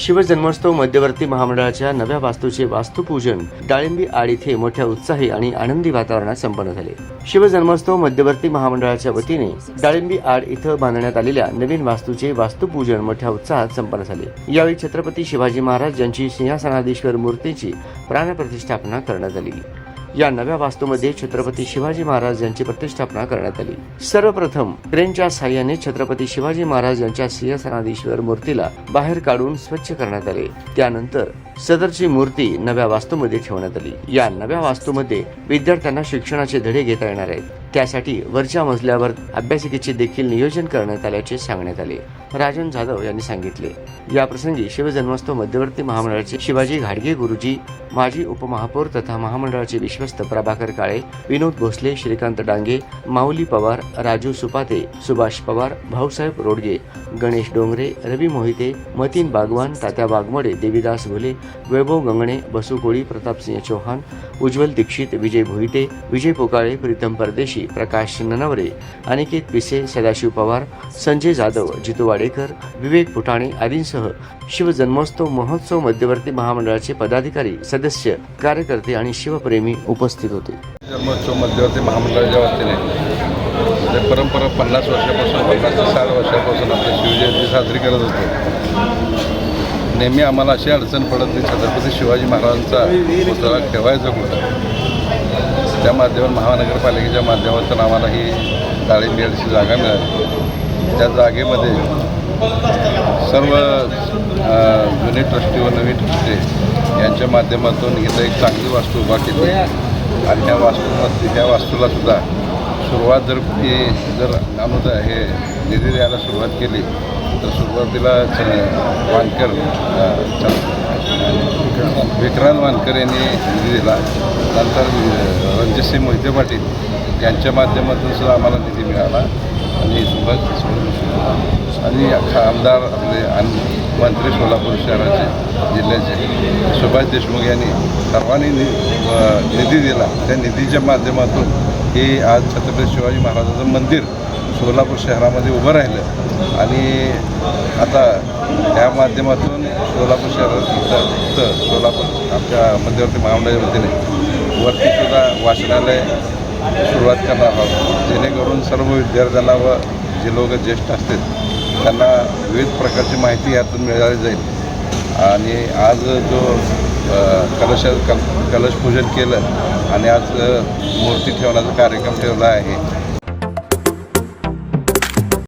शिवजन्मोत्सव मध्यवर्ती महामंडळाच्या नव्या वास्तूचे वास्तुपूजन डाळिंबी आड इथे मोठ्या उत्साही आणि आनंदी वातावरणात संपन्न झाले. शिवजन्मोत्सव मध्यवर्ती महामंडळाच्या वतीने डाळिंबी आड इथं बांधण्यात आलेल्या नवीन वास्तूचे वास्तुपूजन मोठ्या उत्साहात संपन्न झाले. यावेळी छत्रपती शिवाजी महाराज यांची सिंहासनाधीश्वर मूर्तीची प्राणप्रतिष्ठापना करण्यात आली. या नव्या वास्तूमध्ये छत्रपती शिवाजी महाराज यांची प्रतिष्ठापना करण्यात आली. सर्वप्रथम क्रेनच्या साह्याने छत्रपती शिवाजी महाराज यांच्या सिंहसनाधीश्वर मूर्तीला बाहेर काढून स्वच्छ करण्यात आले. त्यानंतर सदरची मूर्ती नव्या वास्तूमध्ये ठेवण्यात आली. या नव्या वास्तूमध्ये विद्यार्थ्यांना शिक्षणाचे धडे घेता येणार आहेत. त्यासाठी वरच्या मजल्यावर अभ्यासिकेचे देखील नियोजन करण्यात आल्याचे सांगण्यात आले. राजन जाधव यांनी सांगितले. या प्रसंगी शिवजन्मोत्सव मध्यवर्ती महामंडळाचे शिवाजी घाडगे गुरुजी माजी उपमहापौर तथा महामंडळाचे विश्वस्त प्रभाकर काळे विनोद भोसले श्रीकांत डांगे माऊली पवार राजू सुपाते सुभाष पवार भाऊसाहेब रोडगे गणेश डोंगरे रवी मोहिते मतीन बागवान तात्या वाघमोडे देवीदास भोले वैभव गंगणे बसू कोळी प्रतापसिंह चौहान उज्ज्वल दीक्षित विजय भोईते विजय पोकाळे प्रीतम परदेशी प्रकाश ननवरे अनिकेत पिसे सदाशिव पवार संजय जाधव जितू वाडेकर विवेक फुटाणे आदींसह शिवजन्मोत्सव महोत्सव मध्यवर्ती महामंडळाचे पदाधिकारी सदस्य कार्यकर्ते आणि शिवप्रेमी उपस्थित होते. जन्मोत्सव मध्यवर्ती महामंडळाच्या वतीने म्हणजे परंपरा पन्नास वर्षापासून पन्नास ते साठ वर्षापासून आपली शिवजयंती साजरी करत होतो. नेहमी आम्हाला अशी अडचण पडत की छत्रपती शिवाजी महाराजांचा पुतळा ठेवायचा कुठं? त्या माध्यमातून महानगरपालिकेच्या माध्यमातून आम्हाला ही डाळिंबेडची जागा मिळाली. त्या जागेमध्ये सर्व जुने ट्रस्टी व नवीन ट्रस्टी यांच्या माध्यमातून इथं एक चांगली वास्तू उभा केली. आणि ह्या वास्तूमध्ये ह्या वास्तूला सुद्धा सुरुवात जर ती जर अनुदा हे निधी द्यायला सुरुवात केली तर सुरुवातीला च- वानकर विक्रांत वानकर यांनी निधी दिला. नंतर रणजितसिंह मोहिते पाटील यांच्या माध्यमातून सुद्धा आम्हाला निधी मिळाला. आणि सुभाष आणि आमदार आपले आणि मंत्री सोलापूर शहराचे जिल्ह्याचे सुभाष देशमुख यांनी सर्वांनी नि निधी दिला. त्या निधीच्या माध्यमातून हे आज छत्रपती शिवाजी महाराजांचं मंदिर सोलापूर शहरामध्ये उभं राहिलं. आणि आता त्या माध्यमातून सोलापूर शहरात सोलापूर आमच्या मध्यवर्ती महामंडळाच्या वतीने वरतीसुद्धा वाचनालय सुरुवात करणार आहोत. जेणेकरून सर्व विद्यार्थ्यांना व जे लोक ज्येष्ठ असतील त्यांना विविध प्रकारची माहिती यातून मिळाली जाईल. आणि आज जो कलश कल कलश पूजन केलं आणि आज मूर्ती ठेवण्याचा कार्यक्रम ठेवला आहे